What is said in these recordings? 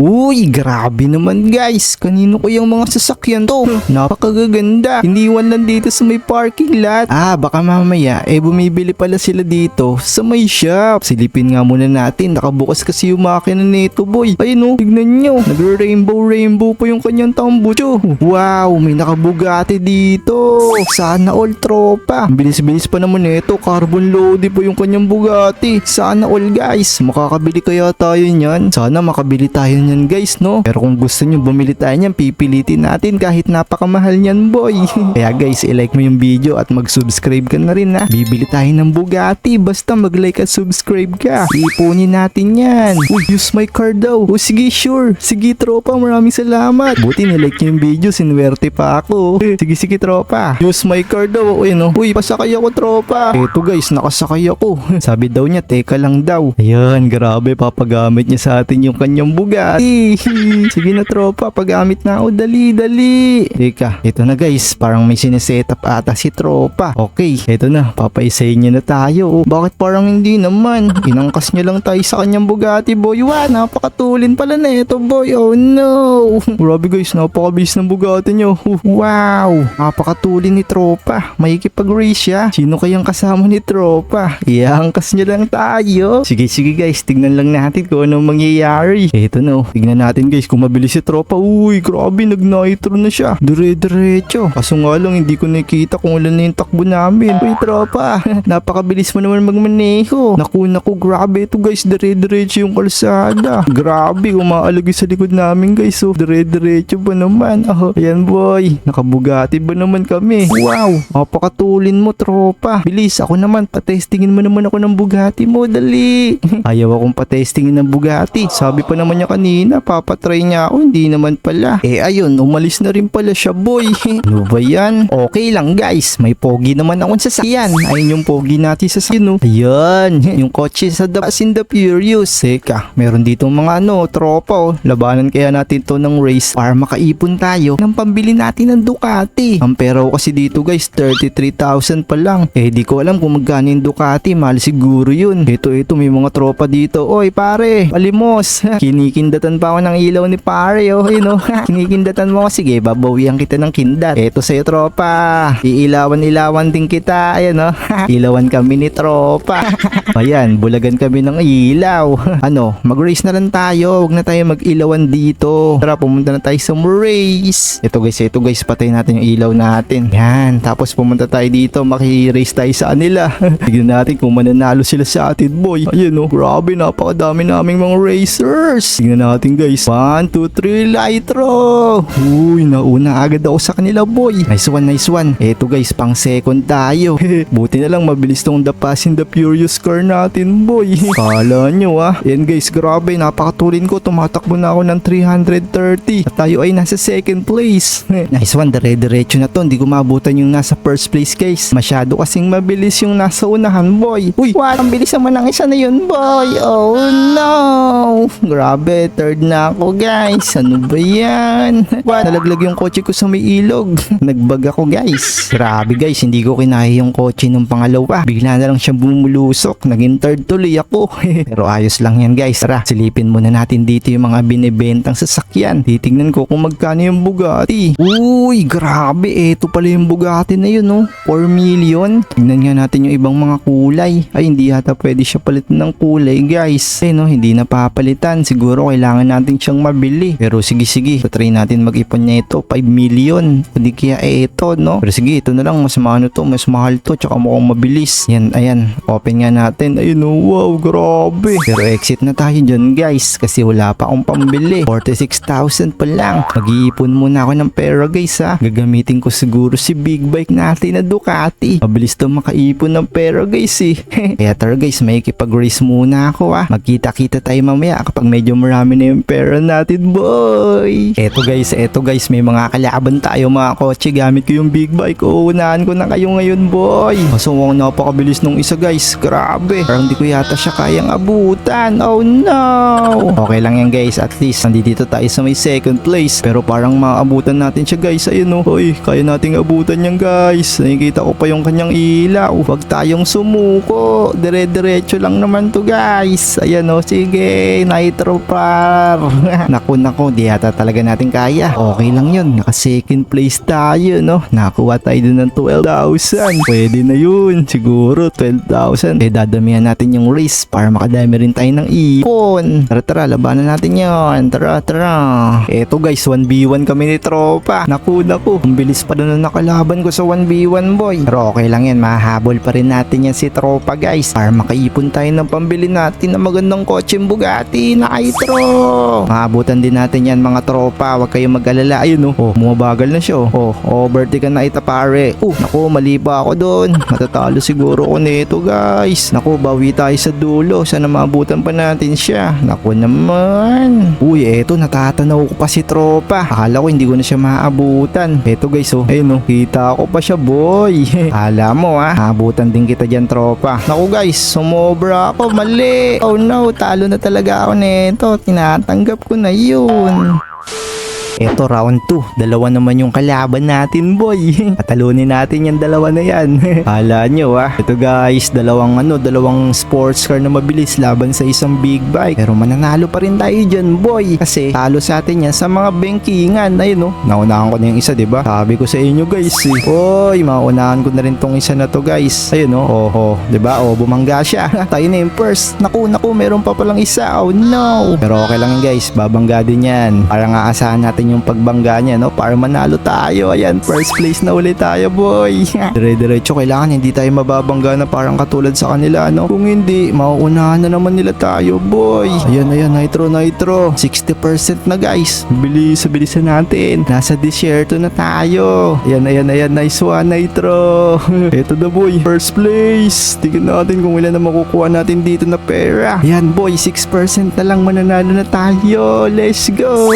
Uy, grabe naman guys. Kanino ko yung mga sasakyan to? Napakagaganda. Iniwan lang dito sa may parking lot. Ah, baka mamaya, eh bumibili pala sila dito sa may shop. Silipin nga muna natin. Nakabukas kasi yung makina nito boy. Ayun oh, tignan nyo. Nagre-rainbow rainbow po yung kanyang tambucho. Wow, may nakabugati dito. Sana all tropa. Bilis-bilis pa naman nito. Carbon loaded po yung kanyang Bugatti. Sana all guys. Makakabili kaya tayo niyan. Sana makabili tayo niyan guys no. Pero kung gusto nyo bumili tayo niyan, pipilitin natin kahit napakamahal niyan boy. kaya guys, i-like mo yung video at mag-subscribe ka na rin ha. Bibili tayo ng Bugatti. Basta mag-like at subscribe ka. Ipunin natin yan. Uy, use my card daw. O sige, sure. Sige tropa, maraming salamat. Buti nilike niyo yung video, sinuwerte pa ako. sige, sige tropa. Use my card daw. Uy, no. Uy, pasakay ako tropa. Eto guys, nakasakay ako. Sabi daw niya, teka lang daw. Ayan, grabe, papagamit niya sa atin yung kanyang Bugatti. sige na tropa, pagamit na ako. Dali, dali. Teka, ito na guys, parang may sinesetup ata si tropa. Okay, ito na, papaisayin niya na tayo. Oh, Bakit parang hindi naman? Inangkas niya lang tayo sa kanyang Bugatti, boy. Wow, napakatulin pala na ito, boy. Oh no. Grabe guys, napakabilis ng Bugatti niyo. Wow, napakatulin ni tropa. Makikipag-race siya. Sino kayang kasama ni tropa? Iangkas niya lang tayo. Sige, sige guys, tignan lang natin kung anong mangyayari. Ito no, tignan natin guys kung mabilis si tropa. Uy, grabe, nag-nitro na siya. Dire-diretso. Kaso nga lang, hindi ko nakita kung ilan na yung takbo namin. Uy, tropa, napakabilis mo naman magmaneho. Naku, naku, grabe ito guys. Dire-diretso yung kalsada. Grabe, umaalagay sa likod namin guys. So, dire-diretso ba naman? Oh, ayan boy, nakabugati ba naman kami? Wow, napakatulin mo tropa. Bilis, ako naman, patestingin mo naman ako ng Bugatti mo, dali. Ayaw akong patestingin ng Bugatti. Sabi pa naman niya kanina, papatry niya ako, hindi naman pala. Eh ayun, umalis na rin pala siya boy. ano ba yan? Okay lang guys, may pogi naman akong sasakyan. Ayun yung pogi natin sa sasakyan. oh. Ayan, yung kotse sa The Fast and the Furious. Teka, meron dito mga ano, tropa oh. Labanan kaya natin to ng race para makaipon tayo ng pambili natin ng Ducati. Ang pera kasi dito guys, 33,000 pa lang. Eh di ko alam kung magkano yung Ducati, mahal siguro yun. Ito, ito, may mga tropa dito. Oy pare, palimos. Kinikindatan pa ako ng ilaw ni pare oh. Yun oh. Kinikindatan mo ako. Sige, babawian kita ng kindat. Ito sa'yo tropa. Iilawan-ilawan din kita. Ayan oh. Ilawan kami ni tropa. Ayan, bulagan kami ng ilaw. ano, mag-race na lang tayo. Huwag na tayo mag-ilawan dito. Tara, pumunta na tayo sa race. Ito guys, ito guys, patay natin yung ilaw natin. Yan, tapos pumunta tayo dito. Maki-race tayo sa kanila. Tignan natin kung mananalo sila sa atin, boy. Ayun oh, grabe, napakadami naming mga racers. Tignan natin guys. 1, 2, 3, Litro. Uy, nauna agad ako sa kanila, boy. Nice one, nice one. Eto guys, pang second tayo. Buti na lang mabilis tong The Fast and the Furious car natin, boy. Kala nyo ah. Yan guys, grabe, napakatulin ko. Tumatakbo na ako ng 330. At tayo ay nasa second place. nice one, dire-diretso na to. Hindi ko yung nasa first place guys. Masyado kasing mabilis yung nasa unahan, boy. Uy, what? Ang bilis naman ng isa na yun, boy. Oh no. Grabe, third na ako guys. Ano ba yan? What? Nalaglag yung kotse ko sa may ilog. Nagbag ako guys. Grabe guys, hindi ko kinaya yung kotse nung pangalawa. Bigla na lang siyang bumulusok. Naging third tuloy ako. Pero ayos lang yan guys. Tara, silipin muna natin dito yung mga binibentang sasakyan. Titignan ko kung magkano yung Bugatti. Uy, grabe. Eto pala yung Bugatti na yun, no? 4 million. Tignan nga natin yung ibang mga kulay. Ay, hindi yata pwede siya palitan ng kulay, guys. Eh, no, hindi na papalitan. Siguro kailangan natin siyang mabili. Pero sige, sige. Try natin mag-ipon niya ito. 5 million. Hindi kaya eh, ito, no? Pero sige, ito na lang. Mas maano to. Mas mahal to. Tsaka mukhang mabilis. Yan, ayan. Open nga natin. Ayun, oh, wow, grabe. Pero exit na tayo dyan, guys. Kasi wala pa akong pambili. 46,000 pa lang. Mag-iipon muna ako ng pera, guys, ha. Gagamitin ko siguro si big bike natin na Ducati. Mabilis to makaipon ng pera, guys, eh. Kaya tara, guys, may ikipag-race muna ako, ha. Magkita-kita tayo mamaya kapag medyo marami na yung pera natin, boy. Eto, guys, eto, guys, may mga kalaban tayo, mga kotse. Gamit ko yung big bike. Uunahan ko na kayo ngayon, boy. Ang napakabilis nung isa, guys. Grabe. Parang di ko yata siya kayang abutan. Oh, no. Okay lang yan, guys. At least, nandito tayo sa may second place. Pero parang maabutan natin siya, guys. Ayun, oh. Hoy, kaya nating abutan yan, guys. Nakikita ko pa yung kanyang ilaw. Huwag tayong sumuko. Dire-diretso lang naman to, guys. Ayan, oh. Sige. Nitro pa par. naku naku, di yata talaga natin kaya. Okay lang yun, naka second place tayo no. Nakakuha tayo dun ng 12,000. Pwede na yun, siguro 12,000. Eh dadamihan natin yung race para makadami rin tayo ng ipon. Tara tara, labanan natin yon. Tara tara. Eto guys, 1v1 kami ni tropa. Naku naku, ang bilis pa na nakalaban ko sa 1v1 boy. Pero okay lang yan, mahahabol pa rin natin yan si tropa guys. Para makaipon tayo ng pambili natin ng magandang kotseng Bugatti na Nitro. Maabutan din natin yan mga tropa. Huwag kayong mag-alala. Ayun oh, oh bumabagal na siya oh. Oh, overtake na ita pare. Oh, naku, mali ba ako doon? Matatalo siguro ko nito guys. Naku, bawi tayo sa dulo. Sana maabutan pa natin siya. Naku naman. Uy, eto natatanaw ko pa si tropa. Akala ko hindi ko na siya maabutan. Eto guys oh. Ayun oh, kita ko pa siya boy. Akala mo ah, maabutan din kita dyan tropa. Naku guys, sumobra ako. Mali. Oh no, talo na talaga ako nito. Tinatanggap ko na yun. Eto round 2, dalawa naman yung kalaban natin boy. Patalunin natin yung dalawa na yan. Hala nyo ah. Ito guys, dalawang ano, dalawang sports car na mabilis laban sa isang big bike. Pero mananalo pa rin tayo dyan boy. Kasi talo sa atin yan sa mga bankingan. Ayun oh, naunahan ko na yung isa 'di ba? Sabi ko sa inyo guys eh. Oy, maunahan ko na rin tong isa na to guys. Ayun oh, oh, oh 'di ba? Oh, bumangga siya. tayo na yung first. Naku, naku, meron pa palang isa. Oh no. Pero okay lang guys, babangga din yan. Para nga asahan natin yung pagbangga niya, no? Para manalo tayo. Ayan, first place na ulit tayo, boy. Dire-diretso, kailangan hindi tayo mababangga na parang katulad sa kanila, no? Kung hindi, mauunahan na naman nila tayo, boy. Ayan, ayan, nitro, nitro. 60% na, guys. Bilis, bilisan natin. Nasa desierto na tayo. Ayan, ayan, ayan, nice one, nitro. Ito na, boy. First place. Tingnan natin kung ilan na makukuha natin dito na pera. Ayan, boy, 6% na lang mananalo na tayo. Let's go.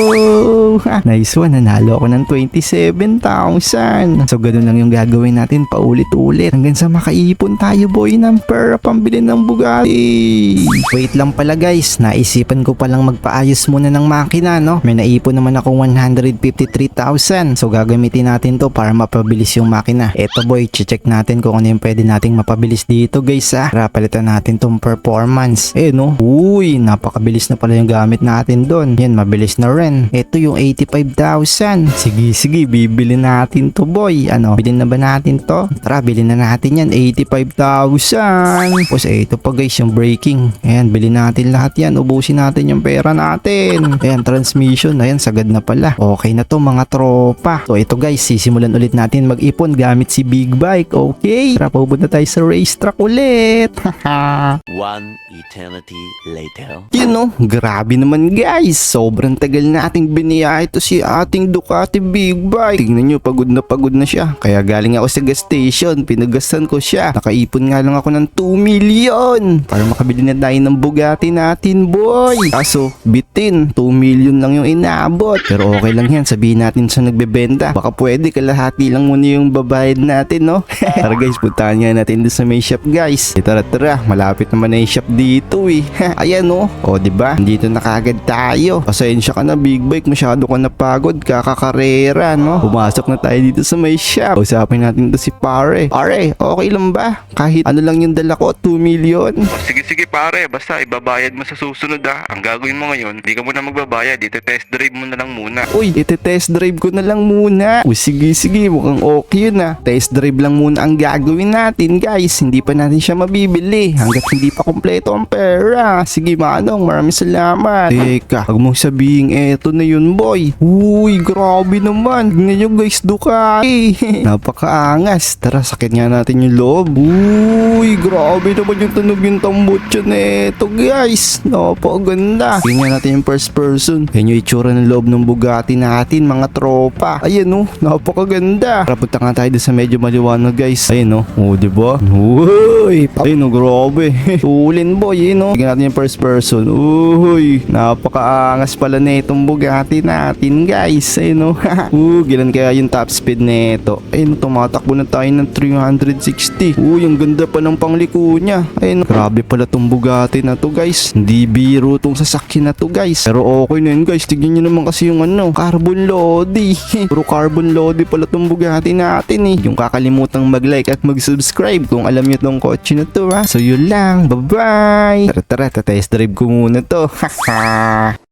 Nice one, nanalo ako ng 27,000. So ganun lang yung gagawin natin paulit-ulit hanggang sa makaipon tayo boy ng pera pambili ng Bugatti. Wait lang pala guys, naisipan ko palang magpaayos muna ng makina no. May naipon naman akong 153,000. So gagamitin natin to para mapabilis yung makina. Eto boy, check natin kung ano yung pwede nating mapabilis dito guys ha. Para palitan natin tong performance. Eh no, uy, napakabilis na pala yung gamit natin doon. Yan, mabilis na rin. Ito yung 85,000. Sige, sige, bibili natin to boy. Ano, bilhin na ba natin to? Tara, bilhin na natin yan. 85,000. Tapos eh, ito pa guys, yung braking. Ayan, bilhin natin lahat yan. Ubusin natin yung pera natin. Ayan, transmission. Ayan, sagad na pala. Okay na to mga tropa. So ito guys, sisimulan ulit natin mag-ipon gamit si Big Bike. Okay? Tara, pupunta tayo sa racetrack ulit. One eternity later. Yun no, grabe naman guys. Sobrang tagal nating biniyahe ito si ating Ducati Big Bike. Tingnan nyo, pagod na pagod na siya. Kaya galing ako sa gas station, pinagasan ko siya. Nakaipon nga lang ako ng 2 million para makabili na tayo ng Bugatti natin boy. Kaso, bitin, 2 million lang yung inabot. Pero okay lang yan, sabihin natin sa nagbebenta. Baka pwede kalahati lang muna yung babayad natin no. Tara guys, puntahan nga natin doon sa may shop guys. E, tara tara, malapit naman na yung shop dito eh. Ayan no. O di ba? Dito na kagad tayo. Pasensya ka na big bike, masyado ka napagod, kakakarera no. Pumasok na tayo dito sa may shop. Usapin natin to si pare. Pare, okay lang ba? Kahit ano lang yung dala ko, 2 million. Sige sige pare, basta ibabayad mo sa susunod ah. Ang gagawin mo ngayon, hindi ka muna magbabayad, dito test drive mo na lang muna. Uy, ite-test drive ko na lang muna. Uy, sige, sige, mukhang okay yun ah. Test drive lang muna ang gagawin natin, guys. Hindi pa natin siya mabibili hanggat hindi pa kompleto ang pera. Sige, manong, maraming salamat. Teka, huwag mong sabihin, eto na yun, boy. Uy, grabe naman. Tingnan nyo, guys, Ducati. Napakaangas. Tara, sakit nga natin yung loob. Uy, grabe naman yung tunog yung tambutso na eto, guys. Napakaganda. Tingnan natin yung first person. Yan yung itsura ng loob ng Bugatti natin, mga tropa. Ayan oh, napakaganda. Tara, punta nga tayo sa medyo maliwanag, guys. Ayan oh, oh, di ba? Uy, ayun oh, grabe. Tulin boy, yun oh. Tingnan natin yung first person. Uy, napakaangas pala na itong Bugatti natin, guys. Ayun oh. uh, gilan kaya yung top speed na ito. Ayun, tumatakbo na tayo ng 360. Uy, ang ganda pa ng pangliko niya. Ayun, grabe pala tong Bugatti na to, guys. Hindi biro tong sasakyan na to, guys. Pero okay na yun, guys. Tignan nyo naman kasi yung ano, carbon lodi. Puro carbon lodi pala tong Bugatti natin eh. Yung kakalimutang mag-like at mag-subscribe kung alam nyo tong kotse na to, ha. So, yun lang. Bye-bye. Tara, tara, tatest drive ko muna to. Haha.